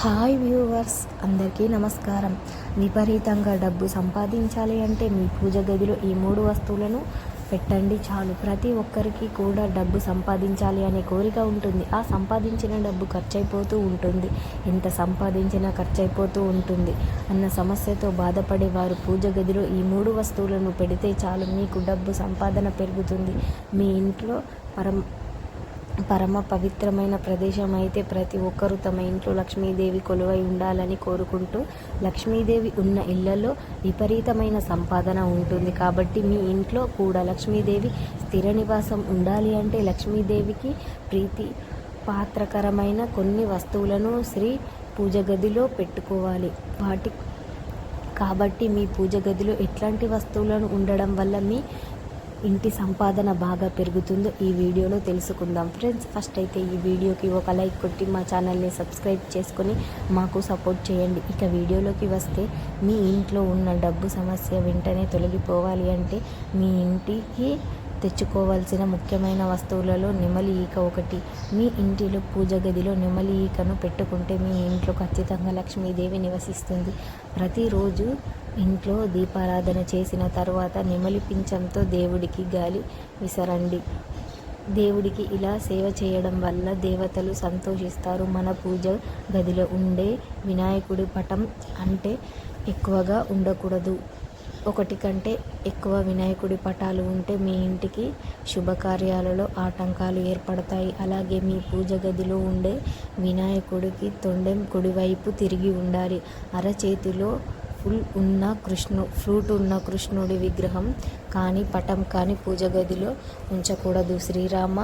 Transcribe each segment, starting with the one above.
Hi viewers అందరికీ నమస్కారం. విపరీతంగా డబ్బు సంపాదించాలి అంటే మీ పూజ గదిలో ఈ మూడు వస్తువులను పెట్టండి చాలు. ప్రతి ఒక్కరికి కూడా డబ్బు సంపాదించాలి అనే కోరిక ఉంటుంది. ఆ సంపాదించిన డబ్బు ఖర్చయిపోతూ ఉంటుంది. ఎంత సంపాదించినా ఖర్చయిపోతూ ఉంటుంది. అన్న సమస్యతో బాధపడే వారు పూజ గదిలో ఈ మూడు వస్తువులను పెడితే చాలు. మీకు డబ్బు సంపాదన పెరుగుతుంది. మీ ఇంట్లో పరం పరమ పవిత్రమైన ప్రదేశం అయితే ప్రతి ఒక్కరూ తమ ఇంట్లో లక్ష్మీదేవి కొలువై ఉండాలని కోరుకుంటూ లక్ష్మీదేవి ఉన్న ఇళ్ళలో విపరీతమైన సంపాదన ఉంటుంది. కాబట్టి మీ ఇంట్లో కూడా లక్ష్మీదేవి స్థిర నివాసం ఉండాలి అంటే లక్ష్మీదేవికి ప్రీతి పాత్రకరమైన కొన్ని వస్తువులను శ్రీ పూజ గదిలో పెట్టుకోవాలి. వాటి కాబట్టి మీ పూజ గదిలో ఎట్లాంటి వస్తువులను ఉండడం వల్ల మీ ఇంటి సంపాదన బాగా పెరుగుతుందో ఈ వీడియోలో తెలుసుకుందాం. ఫ్రెండ్స్ ఫస్ట్ అయితే ఈ వీడియోకి ఒక లైక్ కొట్టి మా ఛానల్ని సబ్స్క్రైబ్ చేసుకొని మాకు సపోర్ట్ చేయండి. ఇక వీడియోలోకి వస్తే మీ ఇంట్లో ఉన్న డబ్బు సమస్య వెంటనే తొలగిపోవాలి అంటే మీ ఇంటికి తెచ్చుకోవాల్సిన ముఖ్యమైన వస్తువులలో నెమలి ఈక ఒకటి. మీ ఇంటిలో పూజ గదిలో నెమలి ఈకను పెట్టుకుంటే మీ ఇంట్లో ఖచ్చితంగా లక్ష్మీదేవి నివసిస్తుంది. ప్రతిరోజు ఇంట్లో దీపారాధన చేసిన తర్వాత నెమలి పింఛంతో దేవుడికి గాలి విసరండి. దేవుడికి ఇలా సేవ చేయడం వల్ల దేవతలు సంతోషిస్తారు. మన పూజ గదిలో ఉండే వినాయకుడి పటం అంటే ఎక్కువగా ఉండకూడదు. ఒకటి కంటే ఎక్కువ వినాయకుడి పటాలు ఉంటే మీ ఇంటికి శుభకార్యాలలో ఆటంకాలు ఏర్పడతాయి. అలాగే మీ పూజ గదిలో ఉండే వినాయకుడికి తొండెం కుడివైపు తిరిగి ఉండాలి. అరచేతిలో ఫుల్ ఉన్న కృష్ణు ఫ్రూట్ ఉన్న కృష్ణుడి విగ్రహం కానీ పటం కానీ పూజ గదిలో ఉంచకూడదు. శ్రీరామ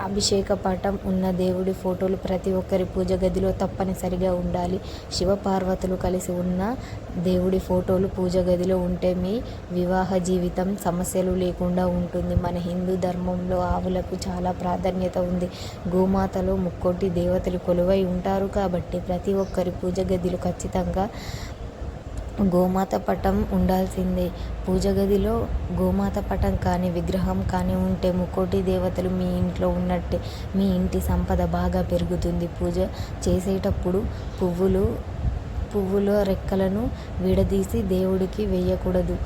అభిషేక పటం ఉన్న దేవుడి ఫోటోలు ప్రతి ఒక్కరి పూజ గదిలో తప్పనిసరిగా ఉండాలి. శివపార్వతులు కలిసి ఉన్న దేవుడి ఫోటోలు పూజ గదిలో ఉంటే మీ వివాహ జీవితం సమస్యలు లేకుండా ఉంటుంది. మన హిందూ ధర్మంలో ఆవులకు చాలా ప్రాధాన్యత ఉంది. గోమాతలో ముక్కోటి దేవతలు కొలువై ఉంటారు కాబట్టి ప్రతి ఒక్కరి పూజ గదిలో ఖచ్చితంగా గోమాత పటం ఉండాల్సిందే. పూజ గదిలో గోమాత పటం కానీ విగ్రహం కానీ ఉంటే ముక్కోటి దేవతలు మీ ఇంట్లో ఉన్నట్టే. మీ ఇంటి సంపద బాగా పెరుగుతుంది. పూజ చేసేటప్పుడు పువ్వులు పువ్వుల రెక్కలను విడదీసి దేవుడికి వేయకూడదు.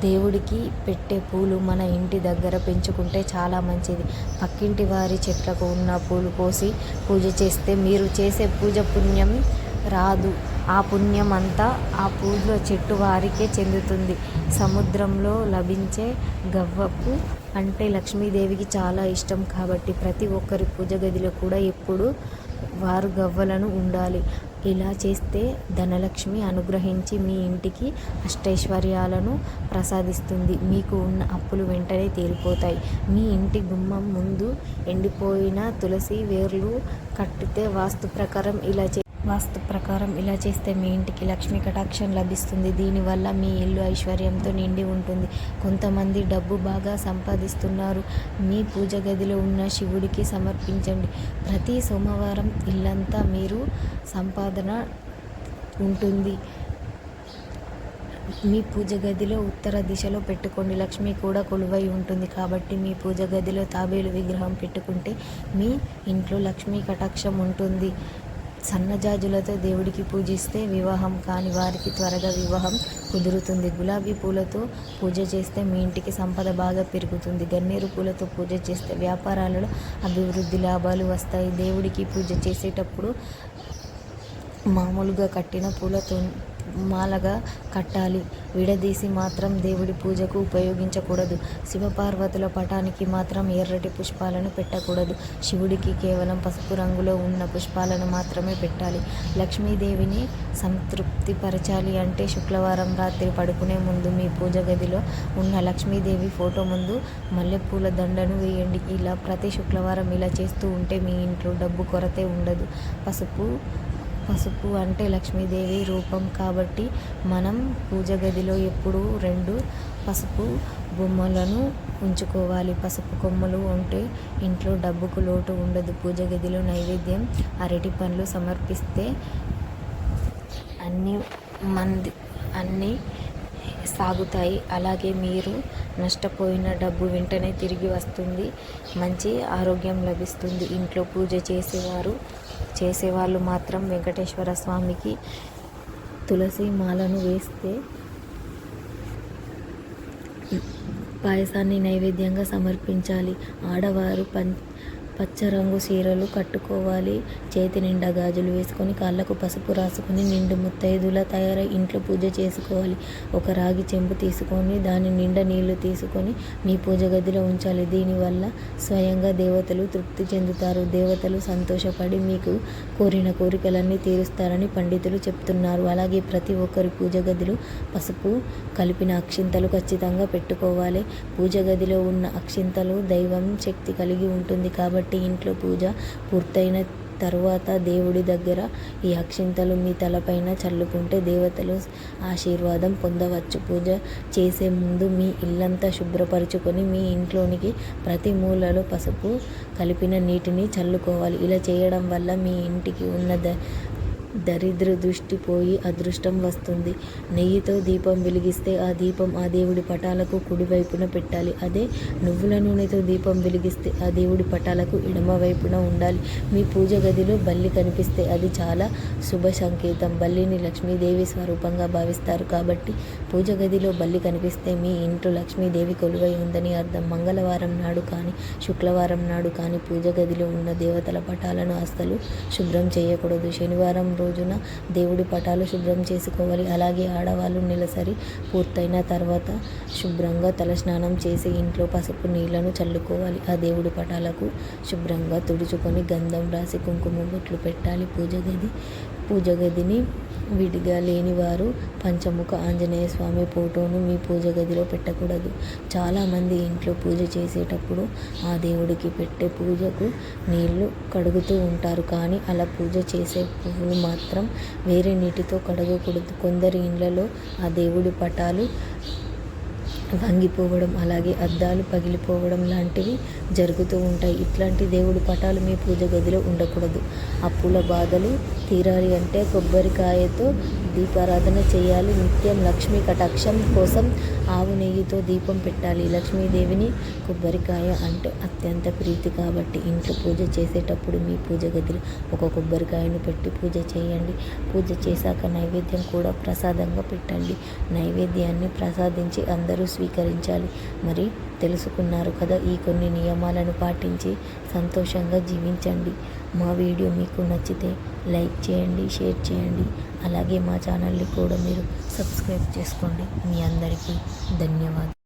దేవుడికి పెట్టే పూలు మన ఇంటి దగ్గర పెంచుకుంటే చాలా మంచిది. పక్కింటి వారి చెట్లకు ఉన్న పూలు కోసి పూజ చేస్తే మీరు చేసే పూజ పుణ్యం రాదు. ఆ పుణ్యం అంతా ఆ పూల చెట్టు వారికే చెందుతుంది. సముద్రంలో లభించే గవ్వపు అంటే లక్ష్మీదేవికి చాలా ఇష్టం కాబట్టి ప్రతి ఒక్కరి పూజ గదిలో కూడా ఎప్పుడు వారు గవ్వలను ఉండాలి. ఇలా చేస్తే ధనలక్ష్మి అనుగ్రహించి మీ ఇంటికి అష్టైశ్వర్యాలను ప్రసాదిస్తుంది. మీకు ఉన్న అప్పులు వెంటనే తీరిపోతాయి మీ ఇంటి గుమ్మం ముందు ఎండిపోయిన తులసి వేర్లు కట్టితే వాస్తు ప్రకారం ఇలా చే వాస్తు ప్రకారం ఇలా చేస్తే మీ ఇంటికి లక్ష్మీ కటాక్షం లభిస్తుంది. దీనివల్ల మీ ఇల్లు ఐశ్వర్యంతో నిండి ఉంటుంది. కొంతమంది డబ్బు బాగా సంపాదిస్తున్నారు. మీ పూజ గదిలో ఉన్న శివుడికి సమర్పించండి. ప్రతి సోమవారం ఇల్లంతా మీరు సంపాదన ఉంటుంది. మీ పూజ గదిలో ఉత్తర దిశలో పెట్టుకోండి. లక్ష్మి కూడా కొలువై ఉంటుంది. కాబట్టి మీ పూజ గదిలో తాబేలు విగ్రహం పెట్టుకుంటే మీ ఇంట్లో లక్ష్మీ కటాక్షం ఉంటుంది. సన్నజాజులతో దేవుడికి పూజిస్తే వివాహం కాని వారికి త్వరగా వివాహం కుదురుతుంది. గులాబీ పూలతో పూజ చేస్తే మీ ఇంటికి సంపద బాగా పెరుగుతుంది. గన్నేరు పూలతో పూజ చేస్తే వ్యాపారాలలో అభివృద్ధి లాభాలు వస్తాయి. దేవుడికి పూజ చేసేటప్పుడు మామూలుగా కట్టిన పూలతో మాలగా కట్టాలి. విడదీసి మాత్రం దేవుడి పూజకు ఉపయోగించకూడదు. శివపార్వతుల పటానికి మాత్రం ఎర్రటి పుష్పాలను పెట్టకూడదు. శివుడికి కేవలం పసుపు రంగులో ఉన్న పుష్పాలను మాత్రమే పెట్టాలి. లక్ష్మీదేవిని సంతృప్తిపరచాలి అంటే శుక్రవారం రాత్రి పడుకునే ముందు మీ పూజ గదిలో ఉన్న లక్ష్మీదేవి ఫోటో ముందు మల్లెపూల దండను వేయండి. ఇలా ప్రతి శుక్రవారం ఇలా చేస్తూ ఉంటే మీ ఇంట్లో డబ్బు కొరతే ఉండదు. పసుపు పసుపు అంటే లక్ష్మీదేవి రూపం కాబట్టి మనం పూజ గదిలో ఎప్పుడూ రెండు పసుపు బొమ్మలను ఉంచుకోవాలి. పసుపు కొమ్మలు ఉంటే ఇంట్లో డబ్బుకు లోటు ఉండదు. పూజ గదిలో నైవేద్యం అరటి పండ్లు సమర్పిస్తే అన్ని మంది అన్నీ సాగుతాయి. అలాగే మీరు నష్టపోయిన డబ్బు వెంటనే తిరిగి వస్తుంది. మంచి ఆరోగ్యం లభిస్తుంది. ఇంట్లో పూజ చేసేవారు చేసేవాళ్ళు మాత్రం వెంకటేశ్వర స్వామికి తులసి మాలను వేస్తే పాయసాన్ని నైవేద్యంగా సమర్పించాలి. ఆడవారు పం పచ్చ రంగు చీరలు కట్టుకోవాలి. చేతి నిండా గాజులు వేసుకొని కాళ్ళకు పసుపు రాసుకొని నిండు ముత్తైదులా తయారై ఇంట్లో పూజ చేసుకోవాలి. ఒక రాగి చెంబు తీసుకొని దాని నిండా నీళ్ళు తీసుకొని మీ పూజ గదిలో ఉంచాలి. దీనివల్ల స్వయంగా దేవతలు తృప్తి చెందుతారు. దేవతలు సంతోషపడి మీకు కోరిన కోరికలన్నీ తీరుస్తారని పండితులు చెప్తున్నారు. అలాగే ప్రతి ఒక్కరి పూజ గదిలో పసుపు కలిపిన అక్షింతలు ఖచ్చితంగా పెట్టుకోవాలి. పూజ గదిలో ఉన్న అక్షింతలు దైవం శక్తి కలిగి ఉంటుంది కాబట్టి కాబట్టి ఇంట్లో పూజ పూర్తయిన తరువాత దేవుడి దగ్గర ఈ అక్షింతలు మీ తలపైన చల్లుకుంటే దేవతలు ఆశీర్వాదం పొందవచ్చు. పూజ చేసే ముందు మీ ఇల్లంతా శుభ్రపరచుకొని మీ ఇంట్లోనికి ప్రతి మూలలో పసుపు కలిపిన నీటిని చల్లుకోవాలి. ఇలా చేయడం వల్ల మీ ఇంటికి ఉన్న ద దరిద్ర దృష్టి పోయి అదృష్టం వస్తుంది. నెయ్యితో దీపం వెలిగిస్తే ఆ దీపం ఆ దేవుడి పటాలకు కుడివైపున పెట్టాలి. అదే నువ్వుల నూనెతో దీపం వెలిగిస్తే ఆ దేవుడి పటాలకు ఎడమ వైపున ఉండాలి. మీ పూజ గదిలో బల్లి కనిపిస్తే అది చాలా శుభ సంకేతం. బల్లిని లక్ష్మీదేవి స్వరూపంగా భావిస్తారు కాబట్టి పూజ గదిలో బల్లి కనిపిస్తే మీ ఇంట్లో లక్ష్మీదేవి కొలువై ఉందని అర్థం. మంగళవారం నాడు కానీ శుక్రవారం నాడు కానీ పూజ గదిలో ఉన్న దేవతల పటాలను అస్సలు శుభ్రం చేయకూడదు. శనివారం రోజున దేవుడి పటాలు శుభ్రం చేసుకోవాలి. అలాగే ఆడవాళ్ళు నెలసరి పూర్తయిన తర్వాత శుభ్రంగా తలస్నానం చేసి ఇంట్లో పసుపు నీళ్ళను చల్లుకోవాలి. ఆ దేవుడి పటాలకు శుభ్రంగా తుడుచుకొని గంధం రాసి కుంకుమ బొట్లు పెట్టాలి. పూజ గది పూజ గదిని విడిగా లేనివారు పంచముఖ ఆంజనేయ స్వామి ఫోటోను మీ పూజ గదిలో పెట్టకూడదు. చాలామంది ఇంట్లో పూజ చేసేటప్పుడు ఆ దేవుడికి పెట్టే పూజకు నీళ్ళు కడుగుతూ ఉంటారు. కానీ అలా పూజ చేసే పువ్వులు మాత్రం వేరే నీటితో కడగకూడదు. కొందరి ఇండ్లలో ఆ దేవుడి పటాలు వంగిపోవడం అలాగే అద్దాలు పగిలిపోవడం లాంటివి జరుగుతూ ఉంటాయి. ఇట్లాంటి దేవుడి పటాలు మీ పూజ గదిలో ఉండకూడదు. అప్పుల బాధలు తీరాలి అంటే కొబ్బరికాయతో దీపారాధన చేయాలి. నిత్యం లక్ష్మీ కటాక్షం కోసం ఆవు నెయ్యితో దీపం పెట్టాలి. లక్ష్మీదేవిని కొబ్బరికాయ అంటే అత్యంత ప్రీతి కాబట్టి ఇంట్లో పూజ చేసేటప్పుడు మీ పూజ గదిలో ఒక కొబ్బరికాయను పెట్టి పూజ చేయండి. పూజ చేశాక నైవేద్యం కూడా ప్రసాదంగా పెట్టండి. నైవేద్యాన్ని ప్రసాదించి అందరూ స్వీకరించాలి. మరి తెలుసుకున్నారు కదా ఈ కొన్ని నియమాలను పాటించి సంతోషంగా జీవించండి. మా వీడియో మీకు నచ్చితే లైక్ చేయండి షేర్ చేయండి. అలాగే మా ఛానల్ని కూడా మీరు సబ్స్క్రైబ్ చేసుకోండి. మీ అందరికీ ధన్యవాదాలు.